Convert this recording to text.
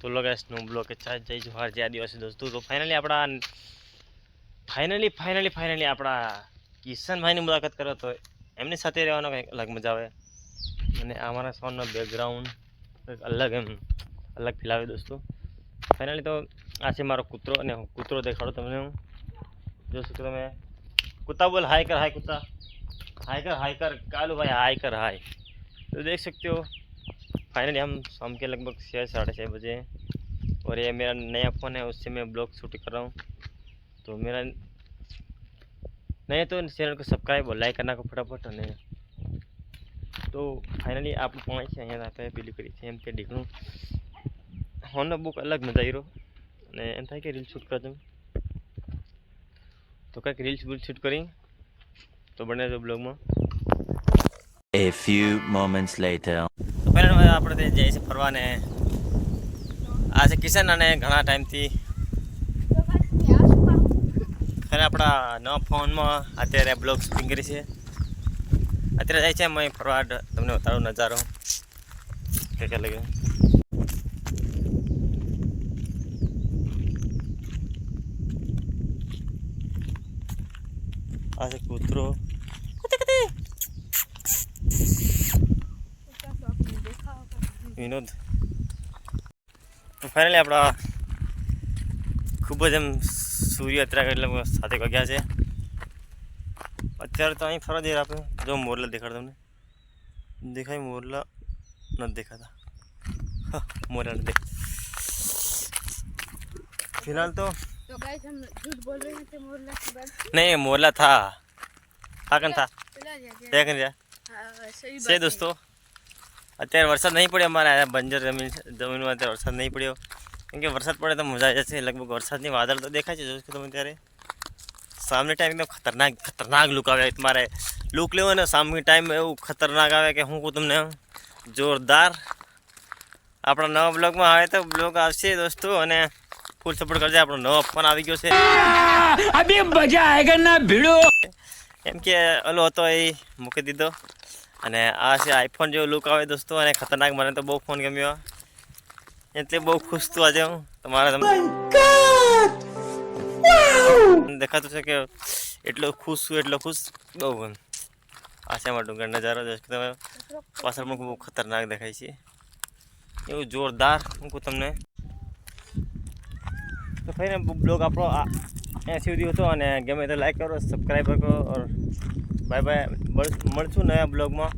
તો લગાશ બ્લોકે બ્લોક ચાર જય જોહાર જય આદિવાસી દોસ્તો. તો ફાઇનલી આપણા ફાઇનલી ફાઇનલી ફાઇનલી આપણા કિશનભાઈની મુલાકાત કરો તો એમની સાથે રહેવાનો કંઈક અલગ મજા આવે. અને અમારા સોનનો બેકગ્રાઉન્ડ કંઈક અલગ એમ, અલગ ફેલાવે દોસ્તો. ફાઇનલી તો આ છે મારો કૂતરો અને હું કૂતરો દેખાડું તમને હું. જોશો કે તમે કૂતા બોલ, હાય કર, હાય કૂતા. હાય કર હાય કર કાલુ ભાઈ હાય કર, હાય. તો દેખ શકતો फाइनली हम शाम के लगभग छः साढ़े छः बजे हैं और ये मेरा नया फ़ोन है उससे मैं ब्लॉग शूट कर रहा हूँ तो मेरा नहीं तो चैनल को सब्सक्राइब और लाइक करना को फटाफट અને તો ફાઇનલી આપણું પોણે છે અહીંયા આપણે પેલી કરી છે એમ કે ડીકણું હોનો બુક અલગ મજા આવી રહ્યો અને એમ થાય કે રીલ શૂટ કરો તમે તો કંઈક રીલ્સ બુલ શૂટ કરી તો બને તો બ્લોગમાં A few moments later. તો પહેલાં આપણે તે જઈએ છીએ ફરવાને. આ છે કિશન અને ઘણા ટાઈમથી. ખરે આપણા નવા ફોનમાં અત્યારે બ્લોગ શૂટિંગ કરી છે. અત્યારે જાય છે અમે ફરવા તમને બતાડું નજારો. કે કે લાગે આ છે કૂતરો. વિનોદ તો ફાઇનલી આપણા ખૂબ જ એમ સૂર્ય અત્યારે એટલે સાથે વાગ્યા છે અત્યારે તો અહીં ફરવા જઈએ આપણે જો મોરલા દેખાડ તમને દેખાય મોરલા નથી દેખાતા હા, મોરલા નથી દેખાતા फिलहाल तो तो गाइस हम झूठ बोल रहे हैं थे मोरला की बात नहीं मोरला था हाँ कन था चला गया क्या क्या कर जा हाँ, सही છે बात દોસ્તો અત્યારે વરસાદ નહીં પડ્યો અમારા બંજર જમીન જમીનમાં અત્યારે વરસાદ નહીં પડ્યો. કેમ કે વરસાદ પડે તો મજા આવી જશે લગભગ વરસાદની વાદળ તો દેખાય છે જોઉં છું તમે ત્યારે. સામને ટાઈમ એકદમ ખતરનાક ખતરનાક લુક આવે. મારે લુક લેવો ને સામે ટાઈમ એવું ખતરનાક આવે કે હું કહું તમને જોરદાર. આપણા નવા બ્લોગમાં આવે તો બ્લોગ આવશે દોસ્તો અને ફૂલ સપોર્ટ કરજે. આપણો નવો ફોન આવી ગયો છે. મજા આયેગા ભીડો. એમ કે ઓલો હતો એ મૂકી દીધો. અને આ છે આઈફોન જેવો લુક આવે દોસ્તો, અને ખતરનાક, મને તો બહુ ફોન ગમ્યો. એટલે બહુ ખુશ છું આજે હું. તમારા તમને દેખાતું છે કે એટલો ખુશ છું, એટલો ખુશ. બહુ એમ આ છે અમારો ડુંગર નજારો જોઈ તમે. પાછળ પણ બહુ ખતરનાક દેખાય છે. એવું જોરદાર મૂકું તમને. તો ફરીને બ્લોગ આપણો અહીંયા સુધી હતો, અને ગમે તો લાઈક કરો સબસ્ક્રાઈબ કરો, ઓર બાય બાય મળશું નયા બ્લોગમાં.